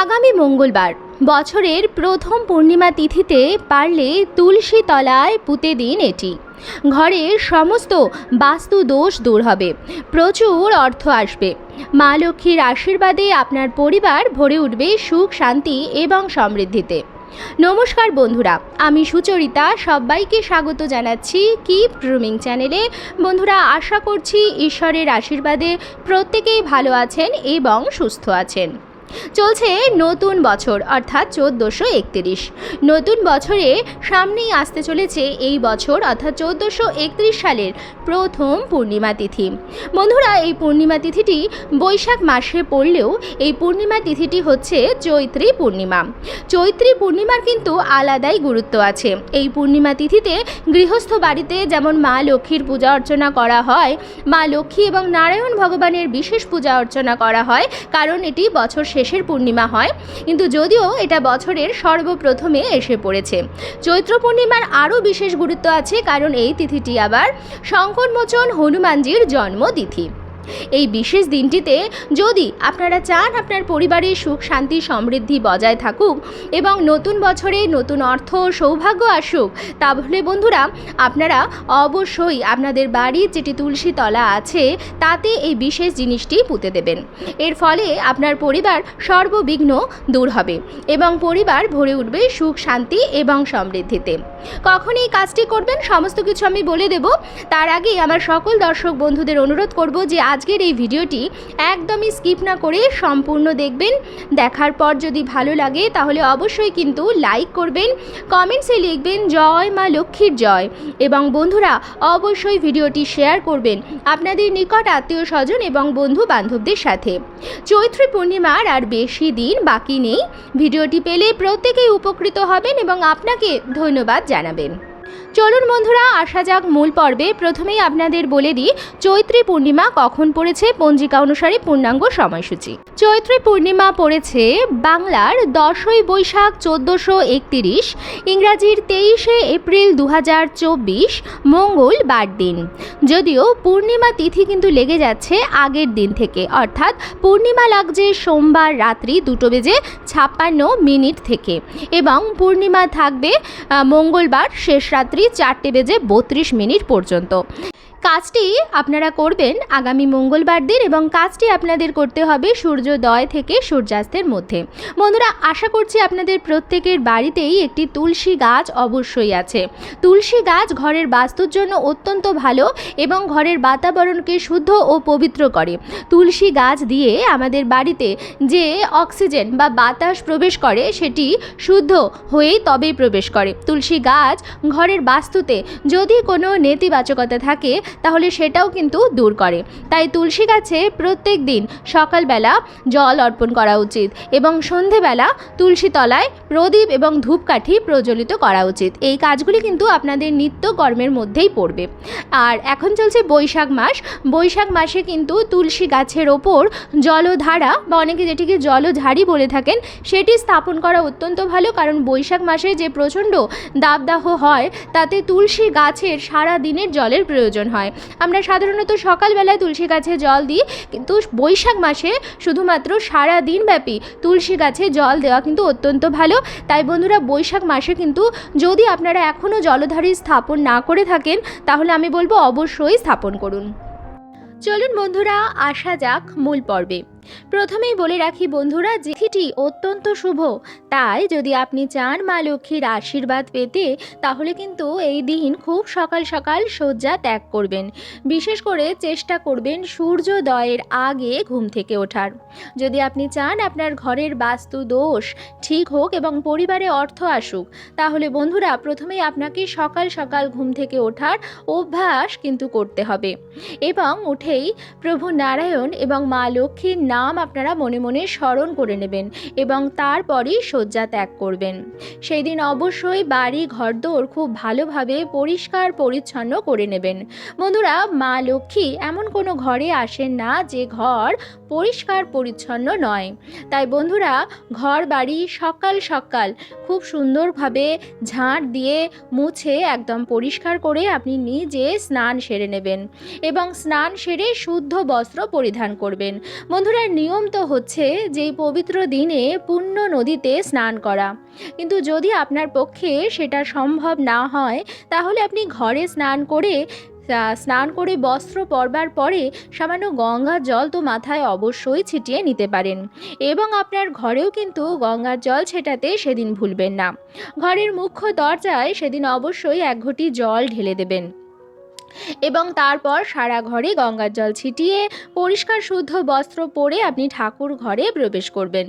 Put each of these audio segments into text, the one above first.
আগামী মঙ্গলবার, বছরের প্রথম পূর্ণিমা তিথিতে পারলে তুলসী তলায় পুঁতে দিন এটি। ঘরের সমস্ত বাস্তু দোষ দূর হবে, প্রচুর অর্থ আসবে। মা লক্ষ্মীর আশীর্বাদে আপনার পরিবার ভরে উঠবে সুখ, শান্তি এবং সমৃদ্ধিতে। নমস্কার বন্ধুরা, আমি সুচরিতা, সবাইকে স্বাগত জানাচ্ছি কিপ গ্রুমিং চ্যানেলে। বন্ধুরা, আশা করছি ঈশ্বরের আশীর্বাদে প্রত্যেকেই ভালো আছেন এবং সুস্থ আছেন। চলছে নতুন বছর, অর্থাৎ চোদ্দোশো একত্রিশ। নতুন বছরে সামনেই আসতে চলেছে এই বছর, অর্থাৎ চোদ্দোশো একত্রিশ সালের প্রথম পূর্ণিমা তিথি। বন্ধুরা, এই পূর্ণিমা তিথিটি বৈশাখ মাসে পড়লেও এই পূর্ণিমা তিথিটি হচ্ছে চৈত্রী পূর্ণিমা। চৈত্রী পূর্ণিমার কিন্তু আলাদাই গুরুত্ব আছে। এই পূর্ণিমা তিথিতে গৃহস্থ বাড়িতে যেমন মা লক্ষ্মীর পূজা অর্চনা করা হয়, মা লক্ষ্মী এবং নারায়ণ ভগবানের বিশেষ পূজা অর্চনা করা হয়, কারণ এটি বছর শেষের পূর্ণিমা হয়। কিন্তু যদিও এটা বছরের সর্বপ্রথমে এসে পড়েছে। চৈত্র পূর্ণিমার আরও বিশেষ গুরুত্ব আছে, কারণ এই তিথিটি আবার শঙ্করমোচন হনুমানজির জন্মতিথি। এই বিশেষ দিনটিতে যদি আপনারা চান আপনার পরিবারের সুখ, শান্তি, সমৃদ্ধি বজায় থাকুক এবং নতুন বছরে নতুন অর্থ সৌভাগ্য আসুক তাহলে বন্ধুরা, আপনারা অবশ্যই আপনাদের বাড়ির যেটি তুলসী তলা আছে, তাতে এই বিশেষ জিনিসটি পুঁতে দেবেন। এর ফলে আপনার পরিবার সর্ববিঘ্ন দূর হবে এবং পরিবার ভরে উঠবে সুখ, শান্তি এবং সমৃদ্ধিতে। কখন এই কাজটি করবেন, সমস্ত কিছু আমি বলে দেব। তার আগে আমার সকল দর্শক বন্ধুদের অনুরোধ করব যে আজকের এই ভিডিওটি একদমই স্কিপ না করে সম্পূর্ণ দেখবেন। দেখার পর যদি ভালো লাগে তাহলে অবশ্যই কিন্তু লাইক করবেন, কমেন্টসে লিখবেন, জয় মা লক্ষ্মীর জয়। এবং বন্ধুরা, অবশ্যই ভিডিওটি শেয়ার করবেন আপনাদের নিকট আত্মীয় স্বজন এবং বন্ধু বান্ধবদের সাথে। চৈত্রী পূর্ণিমার আর বেশি দিন বাকি নেই। ভিডিওটি পেলে প্রত্যেকেই উপকৃত হবেন এবং আপনাকে ধন্যবাদ জানাবেন। চলুন বন্ধুরা, আসা যাক মূল পর্বে। প্রথমেই আপনাদের বলে দিই, চৈত্রী পূর্ণিমা কখন পড়েছে, পঞ্জিকা অনুসারে পূর্ণাঙ্গ সময়সূচি। চৈত্রী পূর্ণিমা পড়েছে বাংলার দশই বৈশাখ চোদ্দোশো একতিরিশ, ইংরাজির তেইশে এপ্রিল দু মঙ্গলবার দিন। যদিও পূর্ণিমা তিথি কিন্তু লেগে যাচ্ছে আগের দিন থেকে, অর্থাৎ পূর্ণিমা লাগছে সোমবার রাত্রি দুটো বেজে ছাপ্পান্ন মিনিট থেকে। এবং পূর্ণিমা থাকবে মঙ্গলবার শেষ রাত্রি চারটে বেজে বত্রিশ মিনিট পর্যন্ত। কাজটি আপনারা করবেন আগামী মঙ্গলবার দিন এবং কাজটি আপনাদের করতে হবে সূর্যোদয় থেকে সূর্যাস্তের মধ্যে। বন্ধুরা, আশা করছি আপনাদের প্রত্যেকের বাড়িতেই একটি তুলসী গাছ অবশ্যই আছে। তুলসী গাছ ঘরের বাস্তুর জন্য অত্যন্ত ভালো এবং ঘরের বাতাবরণকে শুদ্ধ ও পবিত্র করে। তুলসী গাছ দিয়ে আমাদের বাড়িতে যে অক্সিজেন বা বাতাস প্রবেশ করে, সেটি শুদ্ধ হয়েই তবেই প্রবেশ করে। তুলসী গাছ ঘরের বাস্তুতে যদি কোনো নেতিবাচকতা থাকে তাহলে সেটাও কিন্তু দূর করে। তাই তুলসী গাছে প্রত্যেক দিন সকালবেলা জল অর্পণ করা উচিত এবং সন্ধেবেলা তুলসী তলায় প্রদীপ এবং ধূপকাঠি প্রজ্বলিত করা উচিত। এই কাজগুলি কিন্তু আপনাদের নিত্য কর্মের মধ্যেই পড়বে। আর এখন চলছে বৈশাখ মাস। বৈশাখ মাসে কিন্তু তুলসী গাছের ওপর জলধারা বা অনেকে যেটিকে জলঝাড়ি বলে থাকেন, সেটি স্থাপন করা অত্যন্ত ভালো। কারণ বৈশাখ মাসে যে প্রচণ্ড দাবদাহ হয়, তাতে তুলসী গাছের সারা দিনের জলের প্রয়োজন হয়। আমরা সাধারণত সকালবেলায় তুলসী গাছে জল দিই, কিন্তু বৈশাখ মাসে শুধুমাত্র সারা দিনব্যাপী তুলসী গাছে জল দেওয়া কিন্তু অত্যন্ত ভালো। তাই বন্ধুরা, বৈশাখ মাসে কিন্তু যদি আপনারা এখনও জলধারী স্থাপন না করে থাকেন, তাহলে আমি বলব অবশ্যই স্থাপন করুন। চলুন বন্ধুরা, আসা যাক মূল পর্বে। প্রথমেই বলে রাখি বন্ধুরা যেটি অত্যন্ত শুভ। তাই যদি আপনি চান মা লক্ষ্মীর আশীর্বাদ পেতে, তাহলে কিন্তু এই দিন খুব সকাল সকাল শয্যা ত্যাগ করবেন। বিশেষ করে চেষ্টা করবেন সূর্যোদয়ের আগে ঘুম থেকে ওঠার। যদি আপনি চান আপনার ঘরের বাস্তু দোষ ঠিক হোক এবং পরিবারে অর্থ আসুক, তাহলে বন্ধুরা প্রথমেই আপনাকে সকাল সকাল ঘুম থেকে ওঠার অভ্যাস কিন্তু করতে হবে। এবং উঠেই প্রভু নারায়ণ এবং মা লক্ষ্মীর নাম আপনারা মনে মনে স্মরণ করে নেবেন এবং তারপরই শয্যা ত্যাগ করবেন। সেই দিন অবশ্যই বাড়ি ঘরদোর খুব ভালোভাবে পরিষ্কার পরিচ্ছন্ন করে নেবেন। বন্ধুরা, মা লক্ষ্মী এমন কোনো ঘরে আসেন না যে ঘর পরিষ্কার পরিচ্ছন্ন নয়। তাই বন্ধুরা, ঘর বাড়ি সকাল সকাল খুব সুন্দরভাবে ঝাঁট দিয়ে মুছে একদম পরিষ্কার করে আপনি নিজে স্নান সেরে নেবেন এবং স্নান সেরে শুদ্ধ বস্ত্র পরিধান করবেন। বন্ধুরা বন্ধুরা নিয়ম তো হচ্ছে যে এই পবিত্র দিনে পুণ্য নদীতে স্নান করা। কিন্তু যদি আপনার পক্ষে সেটা সম্ভব না হয়, তাহলে আপনি ঘরে স্নান করে স্নান করে বস্ত্র পরবার পরে সামান্য গঙ্গার জল তো মাথায় অবশ্যই ছিটিয়ে নিতে পারেন। এবং আপনার ঘরেও কিন্তু গঙ্গার জল ছেটাতে সেদিন ভুলবেন না। ঘরের মুখ্য দরজায় সেদিন অবশ্যই এক ঘটি জল ঢেলে দেবেন। এবং তারপর সারা ঘরে গঙ্গার জল ছিটিয়ে পরিষ্কার শুদ্ধ বস্ত্র পরে আপনি ঠাকুর ঘরে প্রবেশ করবেন।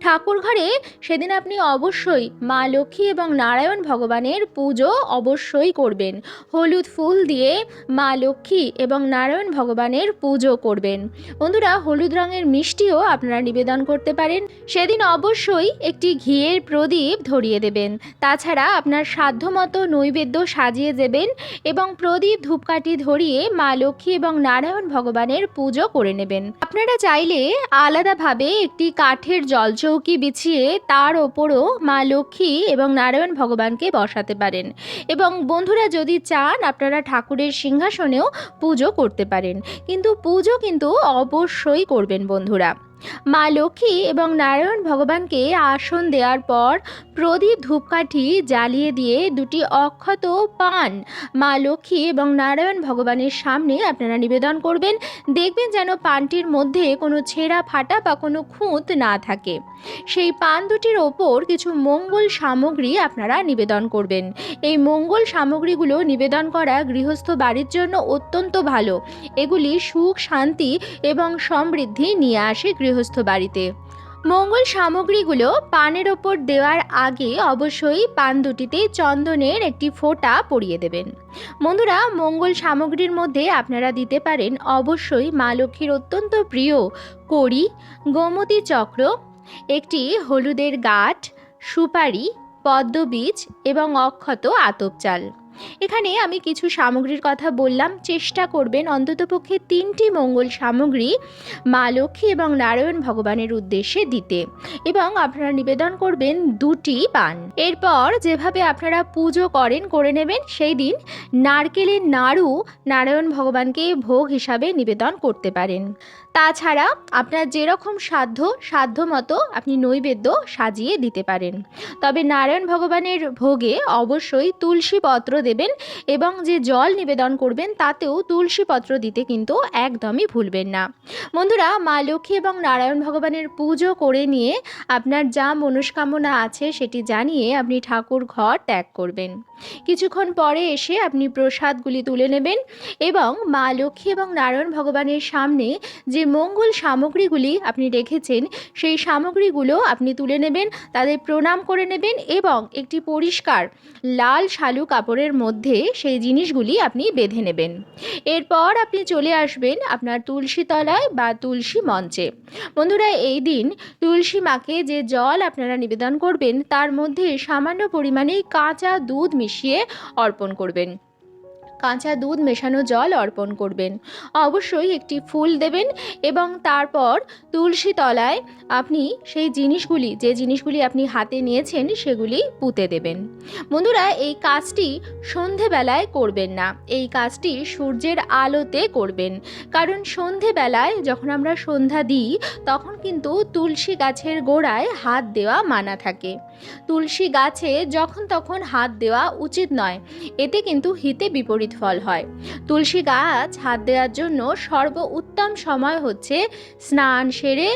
ঠাকুর ঘরে সেদিন আপনি অবশ্যই মা লক্ষ্মী এবং নারায়ণ ভগবানের পুজো অবশ্যই করবেন। হলুদ ফুল দিয়ে মা লক্ষ্মী এবং নারায়ণ ভগবানের পুজো করবেন। বন্ধুরা, হলুদ রঙের মিষ্টিও আপনারা নিবেদন করতে পারেন। সেদিন অবশ্যই একটি ঘিয়ের প্রদীপ ধরিয়ে দেবেন। তাছাড়া আপনার সাধ্যমতো নৈবেদ্য সাজিয়ে দেবেন এবং প্রদীপ ধূপকাঠি ধরিয়ে মা লক্ষ্মী এবং নারায়ণ ভগবানের পুজো করে নেবেন। আপনারা চাইলে আলাদাভাবে একটি কাঠের জলচৌকি বিছিয়ে তার ওপরও মা লক্ষ্মী এবং নারায়ণ ভগবানকে বসাতে পারেন। এবং বন্ধুরা যদি চান, আপনারা ঠাকুরের সিংহাসনেও পুজো করতে পারেন। কিন্তু পুজো কিন্তু অবশ্যই করবেন বন্ধুরা। মা লক্ষ্মী এবং নারায়ণ ভগবানকে আসন দেওয়ার পর প্রদীপ ধূপকাঠি জ্বালিয়ে দিয়ে দুটি অক্ষত পান। মা লক্ষ্মী এবং নারায়ণ ভগবানের সামনে আপনারা নিবেদন করবেন। দেখবেন যেন পানটির মধ্যে কোনো ছেঁড়া ফাটা বা কোনো খুঁত না থাকে। সেই পান দুটির ওপর কিছু মঙ্গল সামগ্রী আপনারা নিবেদন করবেন। এই মঙ্গল সামগ্রীগুলো নিবেদন করা গৃহস্থ বাড়ির জন্য অত্যন্ত ভালো। এগুলি সুখ, শান্তি এবং সমৃদ্ধি নিয়ে আসে গৃহস্থ বাড়িতে। মঙ্গল সামগ্রীগুলো পানের ওপর দেওয়ার আগে অবশ্যই পান দুটিতে চন্দনের একটি ফোঁটা পরিয়ে দেবেন। বন্ধুরা, মঙ্গল সামগ্রীর মধ্যে আপনারা দিতে পারেন অবশ্যই মা লক্ষ্মীর অত্যন্ত প্রিয় কড়ি, গোমতী চক্র, একটি হলুদের গাঠ সুপারি, পদ্মবীজ এবং অক্ষত আতপ চাল। এখানে আমি কিছু সামগ্রীর কথা বললাম। চেষ্টা করবেন অন্ততপক্ষে তিনটি মঙ্গল সামগ্রী মা লক্ষ্মী এবং নারায়ণ ভগবানের উদ্দেশ্যে দিতে এবং আপনারা নিবেদন করবেন দুটি পান। এরপর যেভাবে আপনারা পুজো করেন, করে নেবেন, সেই দিন নারকেলের নাড়ু নারায়ণ ভগবানকে ভোগ হিসাবে নিবেদন করতে পারেন। তাছাড়া আপনার যেরকম সাধ্য সাধ্য মতো আপনি নৈবেদ্য সাজিয়ে দিতে পারেন। তবে নারায়ণ ভগবানের ভোগে অবশ্যই তুলসী পত্র দেবেন এবং যে জল নিবেদন করবেন তাতেও তুলসী পত্র দিতে কিন্তু একদমই ভুলবেন না। বন্ধুরা, মা লক্ষ্মী এবং নারায়ণ ভগবানের পুজো করে নিয়ে আপনার যা মনস্কামনা আছে সেটি জানিয়ে আপনি ঠাকুর ঘর ত্যাগ করবেন। কিছুক্ষণ পরে এসে আপনি প্রসাদগুলি তুলে নেবেন এবং মা লক্ষ্মী এবং নারায়ণ ভগবানের সামনে যে মঙ্গল সামগ্রীগুলি আপনি রেখেছেন, সেই সামগ্রীগুলো আপনি তুলে নেবেন, তাদের প্রণাম করে নেবেন এবং একটি পরিষ্কার লাল শালু কাপড়ের মধ্যে সেই জিনিসগুলি আপনি বেঁধে নেবেন। এরপর আপনি চলে আসবেন আপনার তুলসী তলায় বা তুলসী মঞ্চে। বন্ধুরা, এই দিন তুলসী মাকে যে জল আপনারা নিবেদন করবেন, তার মধ্যে সামান্য পরিমাণে কাঁচা দুধ মিশিয়ে অর্পণ করবেন। কাঁচা দুধ মেশানো জল অর্পণ করবেন। অবশ্যই একটি ফুল দেবেন এবং তারপর তুলসী তলায় আপনি সেই জিনিসগুলি, যে জিনিসগুলি আপনি হাতে নিয়েছেন সেগুলি পুঁতে দেবেন। বন্ধুরা, এই কাজটি সন্ধেবেলায় করবেন না। এই কাজটি সূর্যের আলোতে করবেন। কারণ সন্ধেবেলায় যখন আমরা সন্ধ্যা দিই, তখন কিন্তু তুলসী গাছের গোড়ায় হাত দেওয়া মানা থাকে। তুলসী গাছে যখন তখন হাত দেওয়া উচিত নয়, এতে কিন্তু হিতে বিপরীত ফল হয়। তুলসী গাছ হাত দেওয়ার জন্য সর্ব উত্তম সময় হচ্ছে স্নান সেরে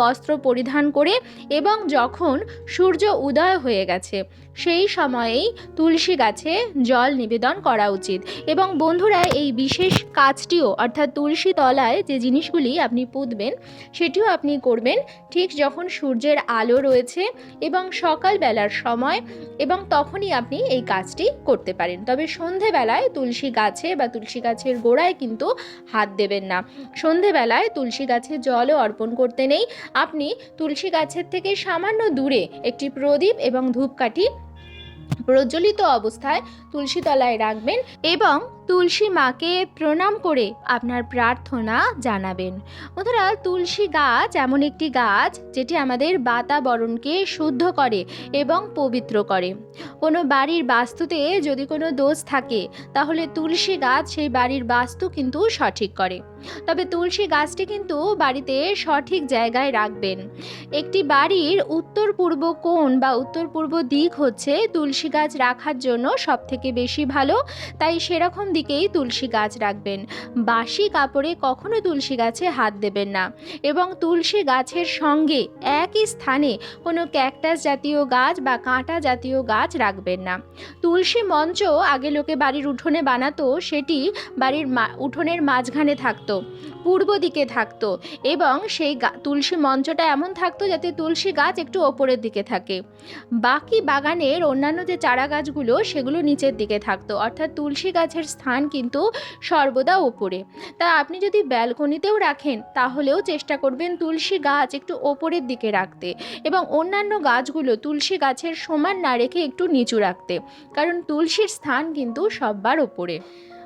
বস্ত্র পরিধান করে এবং যখন সূর্য উদয় হয়ে গেছে সেই সময়েই তুলসী গাছে জল নিবেদন করা উচিত। এবং বন্ধুরা, এই বিশেষ কাজটিও, অর্থাৎ তুলসী তলায় যে জিনিসগুলি আপনি পুঁতবেন, সেটিও আপনি করবেন ঠিক যখন সূর্যের আলো রয়েছে এবং সকালবেলার সময় এবং তখনই আপনি এই কাজটি করতে পারেন। তবে সন্ধেবেলায় তুলসী গাছে বা তুলসী গাছের গোড়ায় কিন্তু হাত দেবেন না। সন্ধেবেলায় তুলসী গাছে জলও অর্পণ করতে নেই। আপনি তুলসী গাছের থেকে সামান্য দূরে একটি প্রদীপ এবং ধূপকাঠি প্রজ্বলিত অবস্থায় তুলসী তলায় রাখবেন এবং তুলসী মাকে প্রণাম করে আপনার প্রার্থনা জানাবেন। বন্ধুরা তুলসী গাছ এমন একটি গাছ যেটি আমাদের বাতাবরণকে শুদ্ধ করে এবং পবিত্র করে। কোনো বাড়ির বাস্তুতে যদি কোনো দোষ থাকে, তাহলে তুলসী গাছ সেই বাড়ির বাস্তু কিন্তু সঠিক করে। তবে তুলসী গাছটি কিন্তু বাড়িতে সঠিক জায়গায় রাখবেন। একটি বাড়ির উত্তর পূর্ব কোণ বা উত্তর পূর্ব দিক হচ্ছে তুলসী গাছ রাখার জন্য সব থেকে বেশি ভালো। তাই সেরকম দিকেই তুলসী গাছ রাখবেন। বাসি কাপড়ে কখনো তুলসী গাছে হাত দেবেন না। এবং তুলসী গাছের সঙ্গে একই স্থানে কোনো ক্যাকটাস জাতীয় গাছ বা কাঁটা জাতীয় গাছ রাখবেন না। তুলসী মঞ্চ আগে লোকে বাড়ির উঠোনে বানাতো, সেটি বাড়ির উঠোনের মাঝখানে থাকতো, পূর্ব দিকে থাকতো এবং সেই তুলসী মঞ্চটা এমন থাকতো যাতে তুলসী গাছ একটু ওপরের দিকে থাকে। বাকি বাগানের অন্যান্য যে চারা গাছগুলো, সেগুলো নিচের দিকে থাকতো। অর্থাৎ তুলসী গাছের স্থান কিন্তু সর্বদা ওপরে তা আপনি যদি ব্যালকনিতেও রাখেন, তাহলেও চেষ্টা করবেন তুলসী গাছ একটু ওপরের দিকে রাখতে এবং অন্যান্য গাছগুলো তুলসী গাছের সমান না রেখে একটু নিচু রাখতে। কারণ তুলসীর স্থান কিন্তু সববার ওপরে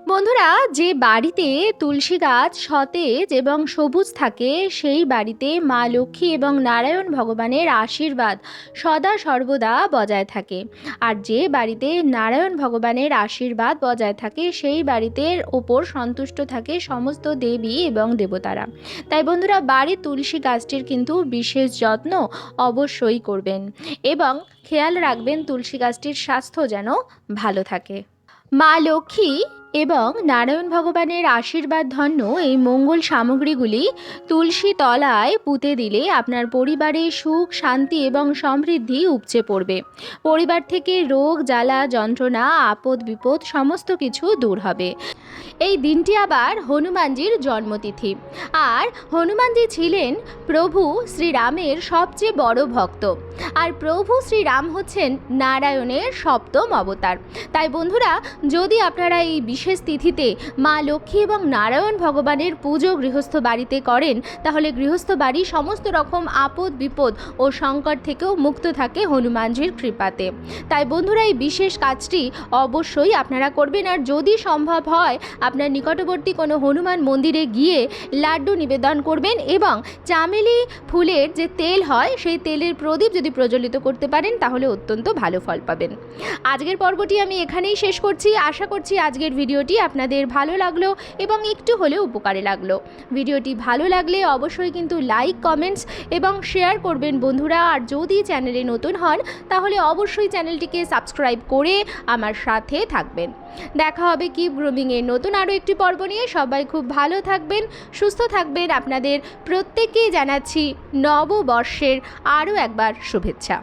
বন্ধুরা, যে বাড়িতে তুলসী গাছ সতেজ এবং সবুজ থাকে, সেই বাড়িতে মা লক্ষ্মী এবং নারায়ণ ভগবানের আশীর্বাদ সদা সর্বদা বজায় থাকে। আর যে বাড়িতে নারায়ণ ভগবানের আশীর্বাদ বজায় থাকে, সেই বাড়িতে ওপর সন্তুষ্ট থাকে সমস্ত দেবী এবং দেবতারা। তাই বন্ধুরা, বাড়ির তুলসী গাছটির কিন্তু বিশেষ যত্ন অবশ্যই করবেন এবং খেয়াল রাখবেন তুলসী গাছটির স্বাস্থ্য যেন ভালো থাকে। মা লক্ষ্মী এবং নারায়ণ ভগবানের আশীর্বাদ ধন্য এই মঙ্গল সামগ্রীগুলি তুলসী তলায় পুঁতে দিলে আপনার পরিবারে সুখ, শান্তি এবং সমৃদ্ধি উপচে পড়বে। পরিবার থেকে রোগ, জ্বালা, যন্ত্রণা, আপদ, বিপদ সমস্ত কিছু দূর হবে। এই দিনটি আবার হনুমানজির জন্মতিথি। আর হনুমানজি ছিলেন প্রভু শ্রীরামের সবচেয়ে বড় ভক্ত। আর প্রভু শ্রীরাম হচ্ছেন নারায়ণের সপ্তম অবতার। তাই বন্ধুরা, যদি আপনারা এই বিশেষ তিথিতে মা লক্ষ্মী এবং নারায়ণ ভগবানের পুজো গৃহস্থ বাড়িতে করেন, তাহলে গৃহস্থ বাড়ি সমস্ত রকম আপদ বিপদ ও সংকট থেকেও মুক্ত থাকে হনুমানজির কৃপাতে। তাই বন্ধুরা, এই বিশেষ কাজটি অবশ্যই আপনারা করবেন, আর যদি সম্ভব হয়, আপনার নিকটবর্তী কোনো হনুমান মন্দিরে গিয়ে লাড্ডু নিবেদন করবেন এবং চামেলি ফুলের যে তেল হয়, সেই তেলের প্রদীপ যদি প্রজ্বলিত করতে পারেন, তাহলে অত্যন্ত ভালো ফল পাবেন। আজকের পর্বটি আমি এখানেই শেষ করছি। আশা করছি আজকের ভিডিওটি আপনাদের ভালো লাগল এবং একটু হলেও উপকারে লাগল। ভিডিওটি ভালো লাগলে অবশ্যই কিন্তু লাইক, কমেন্টস এবং শেয়ার করবেন বন্ধুরা। আর যদি চ্যানেলে নতুন হন, তাহলে অবশ্যই চ্যানেলটিকে সাবস্ক্রাইব করে আমার সাথে থাকবেন। দেখা হবে কি গ্রুমিংয়ের নতুন আরও একটি পর্ব নিয়ে। সবাই খুব ভালো থাকবেন, সুস্থ থাকবেন। আপনাদের প্রত্যেককেই জানাচ্ছি নববর্ষের আরও একবার শুভেচ্ছা।